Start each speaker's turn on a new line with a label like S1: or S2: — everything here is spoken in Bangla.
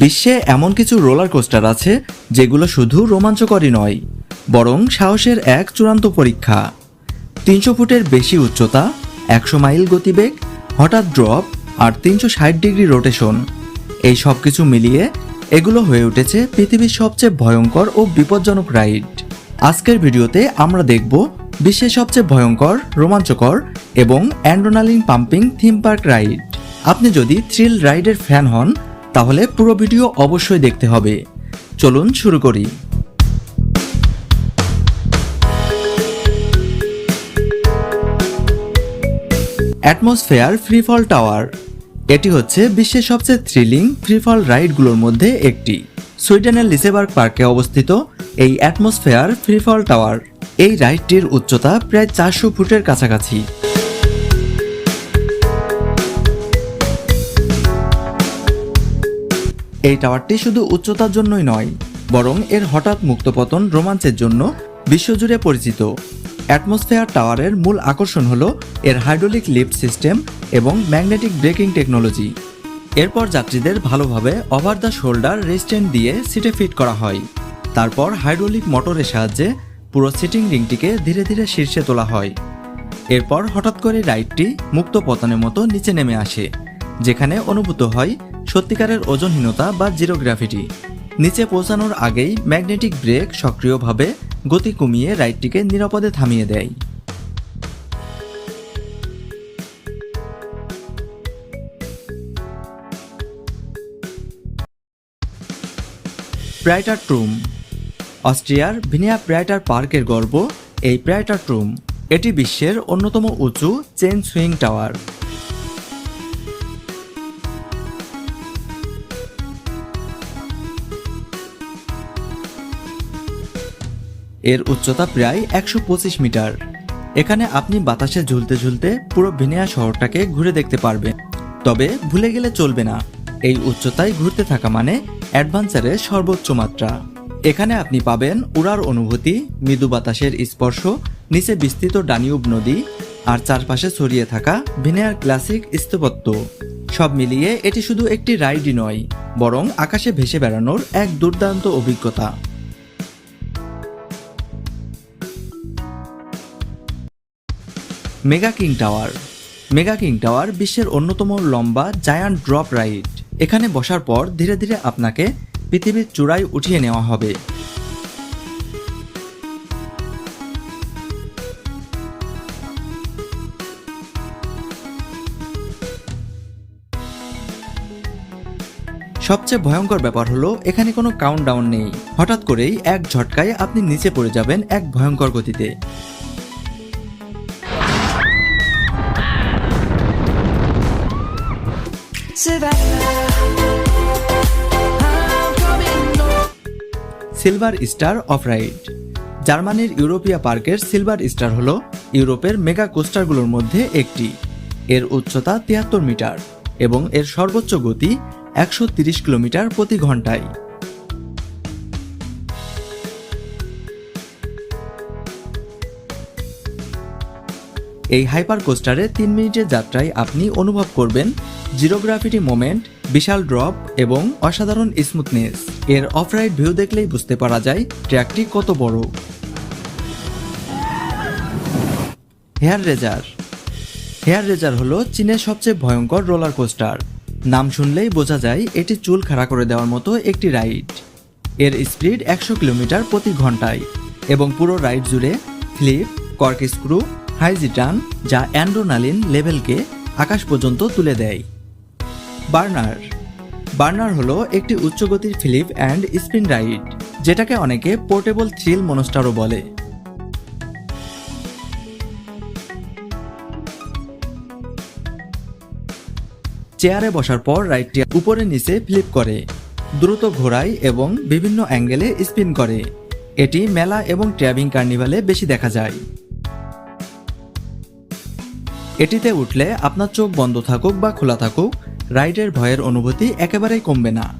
S1: বিশ্বে এমন কিছু রোলার কোস্টার আছে যেগুলো শুধু রোমাঞ্চকরই নয়, বরং সাহসের এক চূড়ান্ত পরীক্ষা। তিনশো ফুটের বেশি উচ্চতা, একশো মাইল গতিবেগ, হঠাৎ ড্রপ আর তিনশো ষাট ডিগ্রি রোটেশন। এই সব কিছু মিলিয়ে এগুলো হয়ে উঠেছে পৃথিবীর সবচেয়ে ভয়ঙ্কর ও বিপজ্জনক রাইড। আজকের ভিডিওতে আমরা দেখব বিশ্বের সবচেয়ে ভয়ঙ্কর, রোমাঞ্চকর এবং adrenaline pumping theme park ride. আপনি যদি থ্রিল রাইডের ফ্যান হন, তাহলে পুরো ভিডিও অবশ্যই দেখতে হবে। চলুন শুরু করি। Atmosphere freefall tower. এটি হচ্ছে বিশ্বের সবচেয়ে থ্রিলিং ফ্রিফল রাইডগুলোর মধ্যে একটি। সুইডেনের লিসেবার্গ পার্কে অবস্থিত এই অ্যাটমসফেয়ার ফ্রিফল টাওয়ার। এই রাইডটির উচ্চতা প্রায় চারশো ফুটের কাছাকাছি। এই টাওয়ারটি শুধু উচ্চতার জন্যই নয়, বরং এর হঠাৎ মুক্তপতন রোমাঞ্চের জন্য বিশ্বজুড়ে পরিচিত। অ্যাটমসফেয়ার টাওয়ারের মূল আকর্ষণ হল এর হাইড্রোলিক লিফট সিস্টেম এবং ম্যাগনেটিক ব্রেকিং টেকনোলজি। এরপর যাত্রীদের ভালোভাবে ওভার দ্য শোল্ডার রেস্টেন্ট দিয়ে সিটে ফিট করা হয়। তারপর হাইড্রোলিক মোটরের সাহায্যে পুরো সিটিং রিংটিকে ধীরে ধীরে শীর্ষে তোলা হয়। এরপর হঠাৎ করে রাইডটি মুক্ত পতনের মতো নিচে নেমে আসে, যেখানে অনুভূত হয় সত্যিকারের ওজনহীনতা বা জিরো নিচে পৌঁছানোর আগেই ম্যাগনেটিক ব্রেক সক্রিয়ভাবে গতি কমিয়ে রাইডটিকে নিরাপদে থামিয়ে দেয়। প্রাইটার ট্রুম অস্ট্রিয়ার ভিনিয়া প্রাইটার পার্কের গর্ব, এই প্রাইটার ট্রুম এটি বিশ্বের অন্যতম উঁচু চেন সুইং টাওয়ার। এর উচ্চতা প্রায় একশো পঁচিশ মিটার। এখানে আপনি বাতাসে ঝুলতে ঝুলতে পুরো ভিনিয়া শহরটাকে ঘুরে দেখতে পারবেন। তবে ভুলে গেলে চলবে না, এই উচ্চতায় ঘুরতে থাকা মানে অ্যাডভেঞ্চারের সর্বোচ্চ মাত্রা। এখানে আপনি পাবেন উড়ার অনুভূতি, মৃদু বাতাসের স্পর্শ, নিচে বিস্তৃত ডানিউব নদী, আর চারপাশে ছড়িয়ে থাকা ভিনিয়ার ক্লাসিক স্থাপত্য সব মিলিয়ে এটি শুধু একটি রাইডই নয়, বরং আকাশে ভেসে বেড়ানোর এক দুর্দান্ত অভিজ্ঞতা। Mega king tower. Mega king tower বিশ্বের অন্যতম লম্বা, জায়ান্ট ড্রপ রাইড। এখানে বসার পর ধীরে ধীরে আপনাকে পৃথিবীর চূড়ায় উঠিয়ে নেওয়া হবে। সবচেয়ে ভয়ঙ্কর ব্যাপার হলো, এখানে কোনো কাউন্টডাউন নেই। হঠাৎ করেই এক ঝটকায় আপনি নিচে পড়ে যাবেন এক ভয়ঙ্কর গতিতে। সিলভার স্টার অফ রাইড জার্মানির ইউরোপিয়া পার্কের সিলভার স্টার হল ইউরোপের মেগা কোস্টারগুলোর মধ্যে একটি। এর উচ্চতা তিয়াত্তর মিটার এবং এর সর্বোচ্চ গতি একশো কিলোমিটার প্রতি ঘন্টায়। এই হাইপার কোস্টারে তিন মিনিটের যাত্রায় আপনি অনুভব করবেন জিরো গ্রাফিটি মোমেন্ট, বিশাল ড্রপ এবং অসাধারণ স্মুথনেস। এর অফরাইড ভিউ দেখলেই বুঝতে পারা যায় ট্র্যাকটি কত বড়। হেয়ার রেজার। হেয়ার রেজার হলো চীনের সবচেয়ে ভয়ঙ্কর রোলার কোস্টার। নাম শুনলেই বোঝা যায় এটি চুল খাড়া করে দেওয়ার মতো একটি রাইড। এর স্পিড একশো কিলোমিটার প্রতি ঘন্টায় এবং পুরো রাইড জুড়ে ফ্লিপ, কর্ক স্ক্রু, হাইজিটান যা অ্যান্ড্রোনালিন লেভেলকে আকাশ পর্যন্ত তুলে দেয়। বার্নার। বার্নার হলো একটি উচ্চগতির ফিলিপ অ্যান্ড স্পিন রাইড, যেটাকে অনেকে পোর্টেবল থ্রিল মনস্টারও বলে। চেয়ারে বসার পর রাইডটি উপরে নিচে ফ্লিপ করে, দ্রুত ঘোরায় এবং বিভিন্ন অ্যাঙ্গেলে স্পিন করে। এটি মেলা এবং ট্র্যাভিং কার্নিভালে বেশি দেখা যায়। এটিতে উঠলে আপনার চোখ বন্ধ থাকুক বা খোলা থাকুক রাইডের ভয়ের অনুভূতি একেবারেই কমবে না।